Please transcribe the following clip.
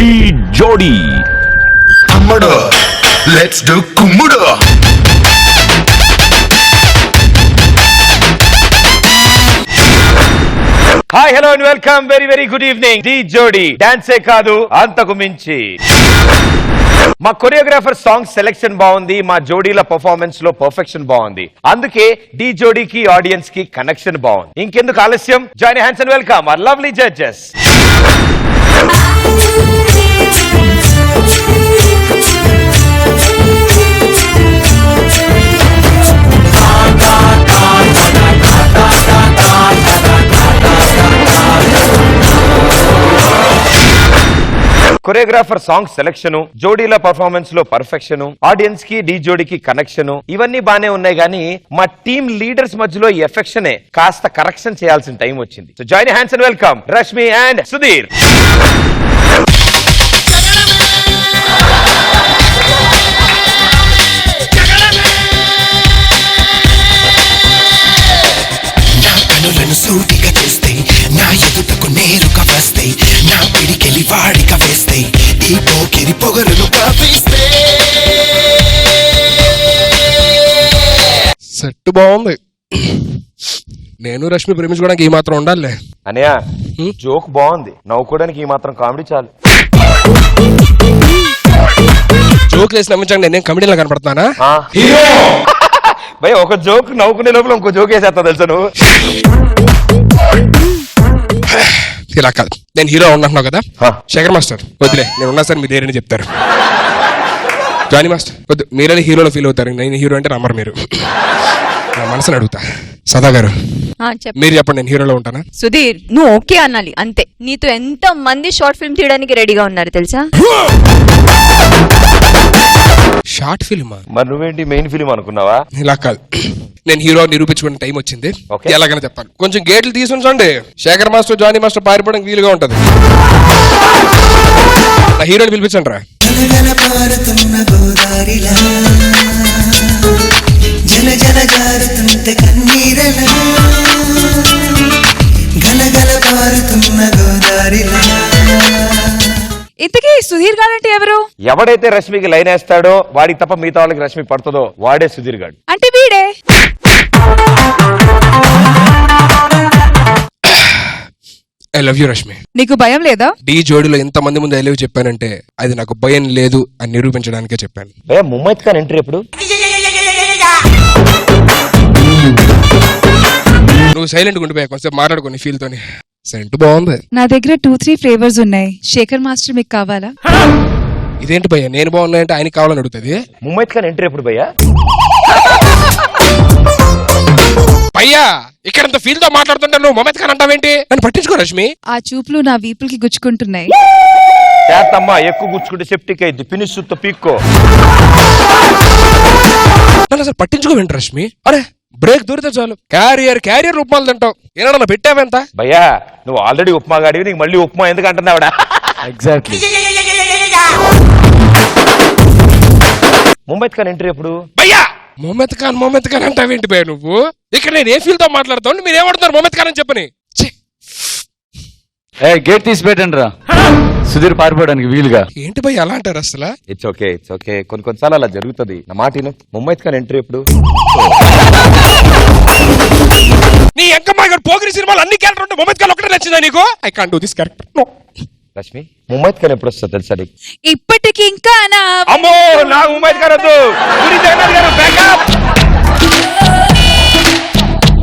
జోడీ. అమ్మడు let's do కుమ్ముడు. Hi hello and welcome very very good evening the జోడి డాన్సే కాదు అంతకు మించి. మా కొరియోగ్రాఫర్ సాంగ్ సెలెక్షన్ బాగుంది. మా జోడీల పర్ఫార్మెన్స్లో పర్ఫెక్షన్ బాగుంది. అందుకే డి జోడీకి ఆడియన్స్కి కనెక్షన్ బాగుంది. ఇంకెందుకు ఆలస్యం? Join hands and welcome our lovely judges choreographer song selection జోడీల పర్ఫార్మెన్స్లో పర్ఫెక్షన్ ఆడియన్స్కి డీ జోడీకి కనెక్షన్ ఇవన్నీ బానే ఉన్నాయి కానీ మా టీమ్ లీడర్స్ మధ్యలో ఈ ఎఫెక్షనే కాస్త కరెక్షన్ చేయాల్సిన టైం వచ్చింది. So join hands and welcome Rashmi and Sudheer సూటిగా ఈ పోకిరి పొగరును సెట్ బాగుంది. నేను రష్మి ప్రేమించుకోవడానికి ఈ మాత్రం ఉండాలి అనయ్య జోక్ బాగుంది. నవ్వుకోవడానికి ఈ మాత్రం కామెడీ చాలు. జోక్ వేసి నమ్మించండి నేను కమిడీలో కనపడుతున్నానా? ఆ. భయ్ ఒక జోక్ నవ్వుకునే లోపల ఇంకో జోక్ వేసేస్తా తెలుసా నువ్వు? ఇలా కాదు నేను హీరో ఉంటున్నావు కదా. శేఖర్ మాస్టర్ వద్దులే నేను ఉన్నా సార్ మీ దేరని చెప్తారు. జానీ మాస్టర్ వద్దు మీరే హీరోలో ఫీల్ అవుతారు. నేను హీరో అంటే నమ్మరు మీరు. నా మనసుని అడుగుతా. సదా గారు మీరు చెప్పండి నేను హీరోలో ఉంటానా? సుధీర్ నువ్వు ఓకే అనాలి అంతే. నీతో ఎంత మంది షార్ట్ ఫిల్మ్ తీయడానికి రెడీగా ఉన్నారు తెలుసా? షార్ట్ ఫిల్మా? మరి నువ్వేంటి మెయిన్ ఫిలిం అనుకున్నావా? ఇలా కాదు. నేను హీరో నిరూపించుకునే టైం వచ్చింది. ఎలాగైనా చెప్పాలి. కొంచెం గేట్లు తీసి ఉంచండి శేఖర్ మాస్టర్ జానీ మాస్టర్ పారిపోవడానికి వీలుగా ఉంటది. నా హీరోని పిలిపించండి రా జల జల జారుతుంటే కన్నీరలా. ఇంతకీ సుధీర్ గారంటే ఎవరు? ఎవడైతే రష్మికి లైన్ వేస్తాడో వాడికి తప్ప మిగతా వాళ్ళకి రష్మి పడుతుందో వాడే సుధీర్ గాడు. అంటే వీడే. ఐ లవ్ యూ రష్మి నీకు భయం లేదా? డి జోడిలో ఎంత మంది ముందు ఐ లవ్ చెప్పానంటే అది నాకు భయం లేదు అని నిరూపించడానికే చెప్పాను. భయ ముమ్మైత్ ఖాన్ ఎంట్రీ ఎప్పుడు? నువ్వు సైలెంట్ ఉండిపోయా కొంచెం మాట్లాడుకోని ఫీల్ తోని. సెంట్ బాగుంది. నా దగ్గర టూ త్రీ ఫ్లేవర్స్ ఉన్నాయి. శేఖర్ మాస్టర్ మీకు కావాలా? ఇదేంటి భయ్య? నేను బాగున్నాయంటే ఆయనకి కావాలని అడుగుతుంది. ముమ్మైత్ ఖాన్ ఎంట్రీ ఎప్పుడు భయ్యా? భయ్యా ఇక్కడ ఫీల్తో మాట్లాడుతుంటే నువ్వు మొమెత్ ఖాన్ అంటావేంటి? నన్ను పట్టించుకో రష్మి. ఆ చూపులు నా వీపులకి గుచ్చుకుంటున్నాయి. చేతమ్మా ఎక్కువ గుచ్చుకుంటే సెప్టిక్ అయింది ఫినిష్ సుత్త పీక్కో. నన్ను అసలు పట్టించుకోవేంటి రష్మి? అరే బ్రేక్ దొరికితే చాలు. క్యారియర్ క్యారియర్ రూపాయలు తింటావు ఏమన్నా పెట్టావెంత? భయ్యా నువ్వు ఆల్రెడీ ఉప్మా గాడివి నీకు మళ్ళీ ఉప్మా ఎందుకు అంటుంది ఆవిడ ఎగ్జాక్ట్లీ ముంబైత్ ఖాన్ ఎంట్రీ ఎప్పుడు? భయ్యా మొహమ్మద్ ఖాన్ మొహమ్మద్ ఖాన్ అంటావేంటి భయ్య నువ్వు? ఇక్కడ నేను ఏ ఫీల్తో మాట్లాడుతాను? మీరు ఏమడుతున్నారు మొహమ్మద్ ఖాన్ అని చెప్పని? గేట్ తీసి పెట్టండి రా సుధీర్ పారిపోవడానికి వీలుగా. ఏంటి భయ్య అలా అంటారు అసలు? ఇట్స్ ఓకే ఇట్స్ ఓకే కొన్ని కొన్నిసార్లు అలా జరుగుతుంది. నా మాట విను. ముంబైత్ ఖాన్ ఎంట్రీ ఎప్పుడు? నీ ఎంకమ్మ ఇక్కడ పోగిరి సినిమాలు అన్ని క్యారెక్టర్ ఉంటే మొహమ్మద్ ఖాన్ ఒకటే నచ్చిందా నీకు? I can't do this character no Rashmi ముంబైత్ Khan ఎప్పుడు వస్తుంది తెలుసా నీకు? ఇప్పటికి ఇంకా నా అమ్మో నా ముంబైత్ ఖాన్ వద్దు. పూరి జగన్నాథ్ గారు బ్యాకప్